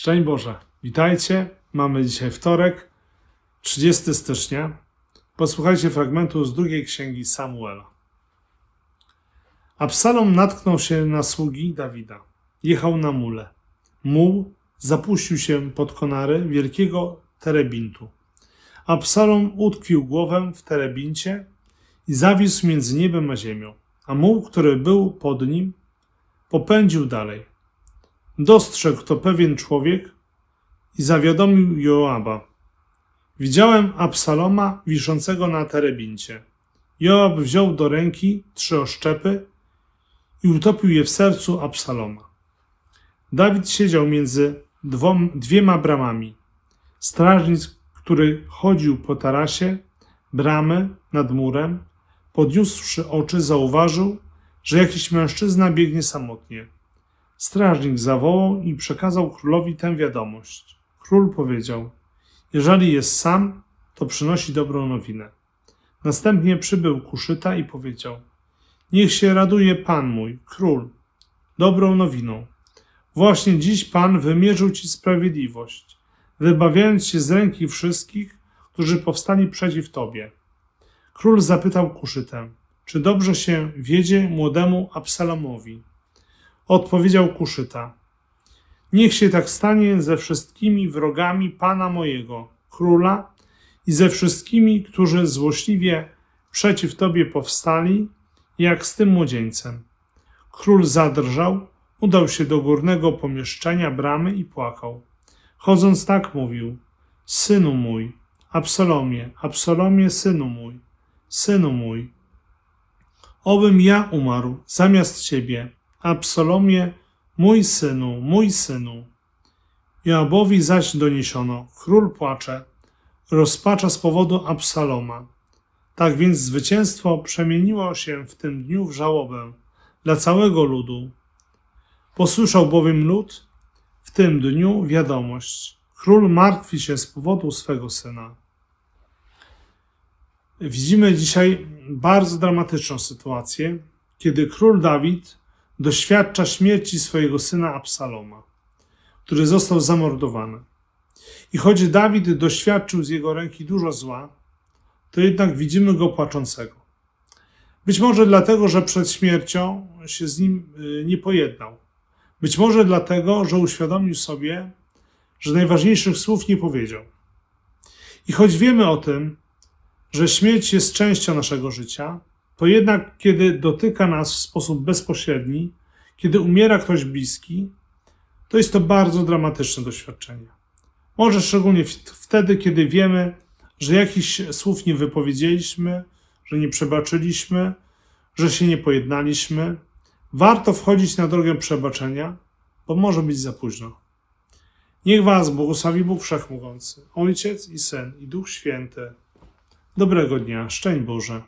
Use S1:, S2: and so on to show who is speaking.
S1: Szczęść Boże, witajcie. Mamy dzisiaj wtorek, 30 stycznia. Posłuchajcie fragmentu z drugiej księgi Samuela. Absalom natknął się na sługi Dawida. Jechał na mule. Muł zapuścił się pod konary wielkiego terebintu. Absalom utkwił głowę w terebincie i zawisł między niebem a ziemią, a muł, który był pod nim, popędził dalej. Dostrzegł to pewien człowiek i zawiadomił Joaba. Widziałem Absaloma wiszącego na terebincie. Joab wziął do ręki trzy oszczepy i utopił je w sercu Absaloma. Dawid siedział między dwom, dwiema bramami. Strażnik, który chodził po tarasie, bramy nad murem, podniósłszy oczy, zauważył, że jakiś mężczyzna biegnie samotnie. Strażnik zawołał i przekazał królowi tę wiadomość. Król powiedział: Jeżeli jest sam, to przynosi dobrą nowinę. Następnie przybył Kuszyta i powiedział: Niech się raduje pan mój, król, dobrą nowiną. Właśnie dziś pan wymierzył ci sprawiedliwość, wybawiając się z ręki wszystkich, którzy powstali przeciw tobie. Król zapytał Kuszytę: Czy dobrze się wiedzie młodemu Absalomowi? Odpowiedział Kuszyta. Niech się tak stanie ze wszystkimi wrogami pana mojego, króla, i ze wszystkimi, którzy złośliwie przeciw tobie powstali, jak z tym młodzieńcem. Król zadrżał, udał się do górnego pomieszczenia bramy i płakał. Chodząc tak mówił: Synu mój, Absalomie, Absalomie, synu mój, synu mój. Obym ja umarł zamiast ciebie, Absalomie, mój synu, mój synu. Joabowi zaś doniesiono, król płacze, rozpacza z powodu Absaloma. Tak więc zwycięstwo przemieniło się w tym dniu w żałobę dla całego ludu. Posłyszał bowiem lud w tym dniu wiadomość. Król martwi się z powodu swego syna. Widzimy dzisiaj bardzo dramatyczną sytuację, kiedy król Dawid doświadcza śmierci swojego syna Absaloma, który został zamordowany. I choć Dawid doświadczył z jego ręki dużo zła, to jednak widzimy go płaczącego. Być może dlatego, że przed śmiercią się z nim y, nie pojednał. Być może dlatego, że uświadomił sobie, że najważniejszych słów nie powiedział. I choć wiemy o tym, że śmierć jest częścią naszego życia, to jednak kiedy dotyka nas w sposób bezpośredni, kiedy umiera ktoś bliski, to jest to bardzo dramatyczne doświadczenie. Może szczególnie wtedy, kiedy wiemy, że jakichś słów nie wypowiedzieliśmy, że nie przebaczyliśmy, że się nie pojednaliśmy, warto wchodzić na drogę przebaczenia, bo może być za późno. Niech Was błogosławi Bóg Wszechmogący, Ojciec i Syn i Duch Święty. Dobrego dnia, szczęść Boże.